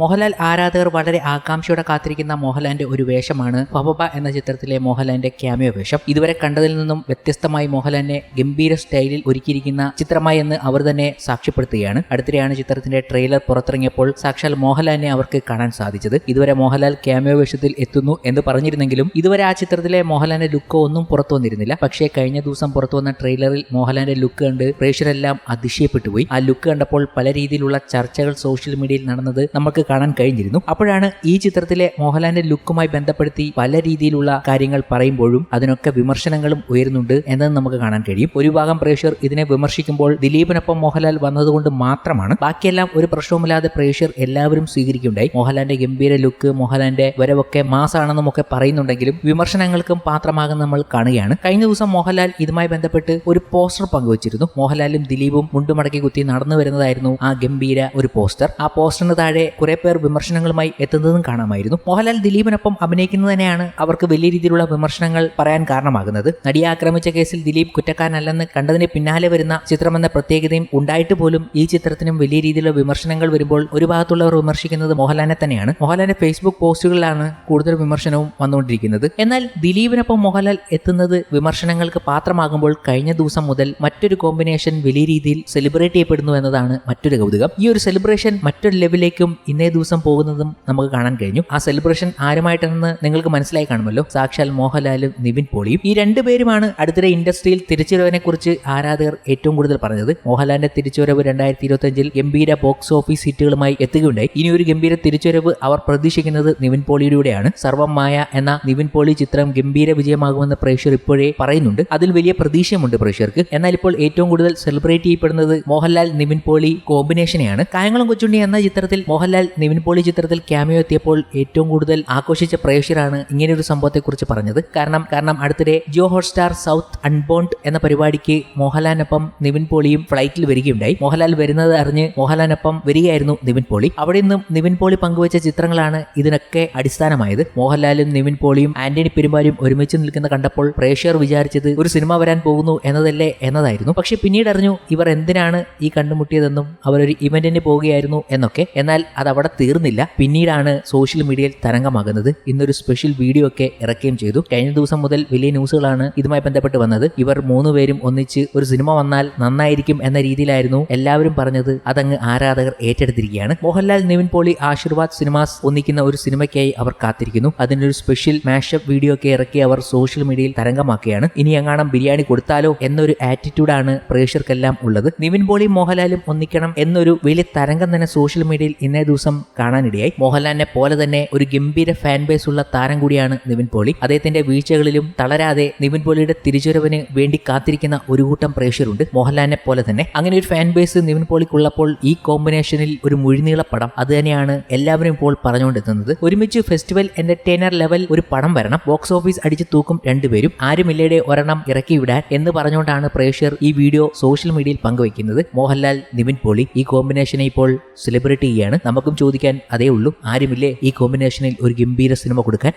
മോഹൻലാൽ ആരാധകർ വളരെ ആകാംക്ഷയോടെ കാത്തിരിക്കുന്ന മോഹൻലാലിന്റെ ഒരു വേഷമാണ് പബബ എന്ന ചിത്രത്തിലെ മോഹൻലാലിന്റെ ക്യാമിയോ വേഷം. ഇതുവരെ കണ്ടതിൽ നിന്നും വ്യത്യസ്തമായി മോഹൻലാലിനെ ഗംഭീര സ്റ്റൈലിൽ ഒരുക്കിയിരിക്കുന്ന ചിത്രമായി എന്ന് അവർ തന്നെ സാക്ഷ്യപ്പെടുത്തുകയാണ്. അടുത്തിടെയാണ് ചിത്രത്തിന്റെ ട്രെയിലർ പുറത്തിറങ്ങിയപ്പോൾ സാക്ഷാൽ മോഹൻലാലിനെ അവർക്ക് കാണാൻ സാധിച്ചത്. ഇതുവരെ മോഹൻലാൽ ക്യാമിയോ വേഷത്തിൽ എത്തുന്നു എന്ന് പറഞ്ഞിരുന്നെങ്കിലും ഇതുവരെ ആ ചിത്രത്തിലെ മോഹൻലാലിന്റെ ലുക്ക് ഒന്നും പുറത്തു വന്നിരുന്നില്ല. പക്ഷേ കഴിഞ്ഞ ദിവസം പുറത്തു വന്ന ട്രെയിലറിൽ മോഹൻലാലിന്റെ ലുക്ക് കണ്ട് പ്രേക്ഷകരെല്ലാം അതിശയപ്പെട്ടുപോയി ആ ലുക്ക് കണ്ടപ്പോൾ പല രീതിയിലുള്ള ചർച്ചകൾ സോഷ്യൽ മീഡിയയിൽ നടന്നത് നമുക്ക് കാണാൻ കഴിഞ്ഞിരുന്നു. അപ്പോഴാണ് ഈ ചിത്രത്തിലെ മോഹൻലാലിന്റെ ലുക്കുമായി ബന്ധപ്പെടുത്തി പല രീതിയിലുള്ള കാര്യങ്ങൾ പറയുമ്പോഴും അതിനൊക്കെ വിമർശനങ്ങളും ഉയരുന്നുണ്ട് എന്നത് നമുക്ക് കാണാൻ കഴിയും. ഒരു ഭാഗം പ്രേക്ഷകർ ഇതിനെ വിമർശിക്കുമ്പോൾ ദിലീപിനൊപ്പം മോഹൻലാൽ വന്നതുകൊണ്ട് മാത്രമാണ്. ബാക്കിയെല്ലാം ഒരു പ്രശ്നവുമില്ലാതെ പ്രേക്ഷകർ എല്ലാവരും സ്വീകരിക്കുകയുണ്ടായി. മോഹൻലാലിന്റെ ഗംഭീര ലുക്ക് മോഹൻലാലിന്റെ വരവൊക്കെ മാസാണെന്നും ഒക്കെ പറയുന്നുണ്ടെങ്കിലും വിമർശനങ്ങൾക്കും പാത്രമാകുന്ന നമ്മൾ കാണുകയാണ്. കഴിഞ്ഞ ദിവസം മോഹൻലാൽ ഇതുമായി ബന്ധപ്പെട്ട് ഒരു പോസ്റ്റർ പങ്കുവച്ചിരുന്നു. മോഹൻലാലും ദിലീപും മുണ്ടുമടക്കി കുത്തി നടന്നു വരുന്നതായിരുന്നു ആ ഗംഭീര ഒരു പോസ്റ്റർ. ആ പോസ്റ്ററിന് താഴെ കുറെ പേർ വിമർശനങ്ങളുമായി എത്തുന്നതും കാണാമായിരുന്നു. മോഹൻലാൽ ദിലീപിനൊപ്പം അഭിനയിക്കുന്നത് തന്നെയാണ് അവർക്ക് വലിയ രീതിയിലുള്ള വിമർശനങ്ങൾ പറയാൻ കാരണമാകുന്നത്. നടിയെ ആക്രമിച്ച കേസിൽ ദിലീപ് കുറ്റക്കാരനല്ലെന്ന് കണ്ടതിന് പിന്നാലെ വരുന്ന ചിത്രമെന്ന പ്രത്യേകതയും ഉണ്ടായിട്ട് പോലും ഈ ചിത്രത്തിനും വലിയ രീതിയിലുള്ള വിമർശനങ്ങൾ വരുമ്പോൾ ഒരു ഭാഗത്തുള്ളവർ വിമർശിക്കുന്നത് മോഹൻലാലിനെ തന്നെയാണ്. മോഹൻലാലിന്റെ ഫേസ്ബുക്ക് പോസ്റ്റുകളിലാണ് കൂടുതൽ വിമർശനവും വന്നുകൊണ്ടിരിക്കുന്നത്. എന്നാൽ ദിലീപിനൊപ്പം മോഹൻലാൽ എത്തുന്നത് വിമർശനങ്ങൾക്ക് പാത്രമാകുമ്പോൾ കഴിഞ്ഞ ദിവസം മുതൽ മറ്റൊരു കോമ്പിനേഷൻ വലിയ രീതിയിൽ സെലിബ്രേറ്റ് ചെയ്യപ്പെടുന്നു എന്നതാണ് മറ്റൊരു കൗതുകം. ഈ ഒരു സെലിബ്രേഷൻ മറ്റൊരു ലെവലിലേക്കും ഇന്നേ ദിവസം പോകുന്നതും നമുക്ക് കാണാൻ കഴിഞ്ഞു. ആ സെലിബ്രേഷൻ ആരുമായിട്ടെന്ന് നിങ്ങൾക്ക് മനസ്സിലായി കാണുമല്ലോ. സാക്ഷാൽ മോഹൻലാലും നിവിൻ പോളിയും. ഈ രണ്ടുപേരുമാണ് അടുത്തിടെ ഇൻഡസ്ട്രിയിൽ തിരിച്ചുവരവിനെ കുറിച്ച് ആരാധകർ ഏറ്റവും കൂടുതൽ പറഞ്ഞത്. മോഹൻലാലിന്റെ തിരിച്ചുവരവ് രണ്ടായിരത്തി ഇരുപത്തിയഞ്ചിൽ ഗംഭീര ബോക്സ് ഓഫീസ് ഹിറ്റുകളുമായി എത്തുകയുണ്ടായി. ഇനി ഒരു ഗംഭീര തിരിച്ചുവരവ് അവർ പ്രതീക്ഷിക്കുന്നത് നിവിൻ പോളിയിലൂടെയാണ്. സർവമായ എന്ന നിവിൻ പോളി ചിത്രം ഗംഭീര വിജയമാകുമെന്ന് പ്രേക്ഷകർ ഇപ്പോഴേ പറയുന്നുണ്ട്. അതിൽ വലിയ പ്രതീക്ഷയുമുണ്ട് പ്രേക്ഷകർക്ക്. എന്നാൽ ഇപ്പോൾ ഏറ്റവും കൂടുതൽ സെലിബ്രേറ്റ് ചെയ്യപ്പെടുന്നത് മോഹൻലാൽ നിവിൻ പോളി കോമ്പിനേഷനെയാണ് കായംകുളം കൊച്ചുണ്ണി എന്ന ചിത്രത്തിൽ മോഹൻലാൽ നിവിൻ പോളി ചിത്രത്തിൽ ക്യാമിയോ എത്തിയപ്പോൾ ഏറ്റവും കൂടുതൽ ആഘോഷിച്ച പ്രേക്ഷകരാണ് ഇങ്ങനെ ഒരു സംഭവത്തെക്കുറിച്ച് പറഞ്ഞത്. കാരണം കാരണം അടുത്തിടെ ജിയോ ഹോട്ട്സ്റ്റാർ സൗത്ത് അൺബോണ്ട് എന്ന പരിപാടിക്ക് മോഹൻലാലിനൊപ്പം നിവിൻ പോളിയും ഫ്ലൈറ്റിൽ വരികയുണ്ടായി. മോഹൻലാൽ വരുന്നത് അറിഞ്ഞ് മോഹൻലാലിനൊപ്പം വരികയായിരുന്നു നിവിൻ പോളി. അവിടെ നിന്നും നിവിൻ പോളി പങ്കുവച്ച ചിത്രങ്ങളാണ് ഇതിനൊക്കെ അടിസ്ഥാനമായത്. മോഹൻലാലും നിവിൻ പോളിയും ആന്റണി പെരുമാരും ഒരുമിച്ച് നിൽക്കുന്ന കണ്ടപ്പോൾ പ്രേക്ഷകർ വിചാരിച്ചത് ഒരു സിനിമ വരാൻ പോകുന്നു എന്നതല്ലേ എന്നതായിരുന്നു. പക്ഷെ പിന്നീട് അറിഞ്ഞു ഇവർ എന്തിനാണ് ഈ കണ്ടുമുട്ടിയതെന്നും അവരൊരു ഇവന്റിന് പോവുകയായിരുന്നു എന്നൊക്കെ. എന്നാൽ അത് അവിടെ തീർന്നില്ല. പിന്നീടാണ് സോഷ്യൽ മീഡിയയിൽ തരംഗമാകുന്നത്. ഇന്നൊരു സ്പെഷ്യൽ വീഡിയോ ഒക്കെ ഇറക്കുകയും ചെയ്തു. കഴിഞ്ഞ ദിവസം മുതൽ വലിയ ന്യൂസുകളാണ് ഇതുമായി ബന്ധപ്പെട്ട് വന്നത്. ഇവർ മൂന്നുപേരും ഒന്നിച്ച് ഒരു സിനിമ വന്നാൽ നന്നായിരിക്കും എന്ന രീതിയിലായിരുന്നു എല്ലാവരും പറഞ്ഞത്. അതങ്ങ് ആരാധകർ ഏറ്റെടുത്തിരിക്കുകയാണ്. മോഹൻലാൽ നിവിൻ പോളി ആശീർവാദ് സിനിമാസ് ഒന്നിക്കുന്ന ഒരു സിനിമയ്ക്കായി അവർ കാത്തിരിക്കുന്നു. അതിനൊരു സ്പെഷ്യൽ മാഷപ്പ് വീഡിയോ ഒക്കെ ഇറക്കി അവർ സോഷ്യൽ മീഡിയയിൽ തരംഗമാക്കുകയാണ്. ഇനി എങ്ങാണം ബിരിയാണി കൊടുത്താലോ എന്നൊരു ആറ്റിറ്റ്യൂഡാണ് പ്രേക്ഷകർക്കെല്ലാം ഉള്ളത്. നിവിൻ പോളിയും മോഹൻലാലും ഒന്നിക്കണം എന്നൊരു വലിയ തരംഗം തന്നെ സോഷ്യൽ മീഡിയയിൽ ഇന്നേ ദിവസം കാണാനിടയായി. മോഹൻലാലിനെ പോലെ തന്നെ ഒരു ഗംഭീര ഫാൻ ബേസ് ഉള്ള താരം കൂടിയാണ് നിവിൻ പോളി. അദ്ദേഹത്തിന്റെ വീഴ്ചകളിലും തളരാതെ നിവിൻ പോളിയുടെ തിരിച്ചുവരവിന് വേണ്ടി കാത്തിരിക്കുന്ന ഒരു കൂട്ടം പ്രേക്ഷകരുണ്ട് മോഹൻലാലിനെ പോലെ തന്നെ. അങ്ങനെ ഒരു ഫാൻ ബേസ് നിവിൻ പോളിക്കുള്ളപ്പോൾ ഈ കോമ്പിനേഷനിൽ ഒരു മുഴുനീള പടം. അത് തന്നെയാണ് എല്ലാവരും ഇപ്പോൾ പറഞ്ഞുകൊണ്ടെത്തുന്നത് ഒരുമിച്ച് ഫെസ്റ്റിവൽ എന്റർടൈനർ ലെവൽ ഒരു പടം വരണം. ബോക്സ് ഓഫീസ് അടിച്ചു തൂക്കും രണ്ടുപേരും. ആരുമില്ലയുടെ ഒരെണ്ണം ഇറക്കി വിടാൻ എന്ന് പറഞ്ഞുകൊണ്ടാണ് പ്രേക്ഷകർ ഈ വീഡിയോ സോഷ്യൽ മീഡിയയിൽ പങ്കുവയ്ക്കുന്നത്. മോഹൻലാൽ നിവിൻ പോളി ഈ കോമ്പിനേഷനെ ഇപ്പോൾ സെലിബ്രേറ്റ് ചെയ്യുകയാണ്. നമുക്കും ചോദിക്കാൻ അതേ ഉള്ളൂ ആരുമില്ലേ ഈ കോമ്പിനേഷനിൽ ഒരു ഗംഭീര സിനിമ കൊടുക്കാൻ?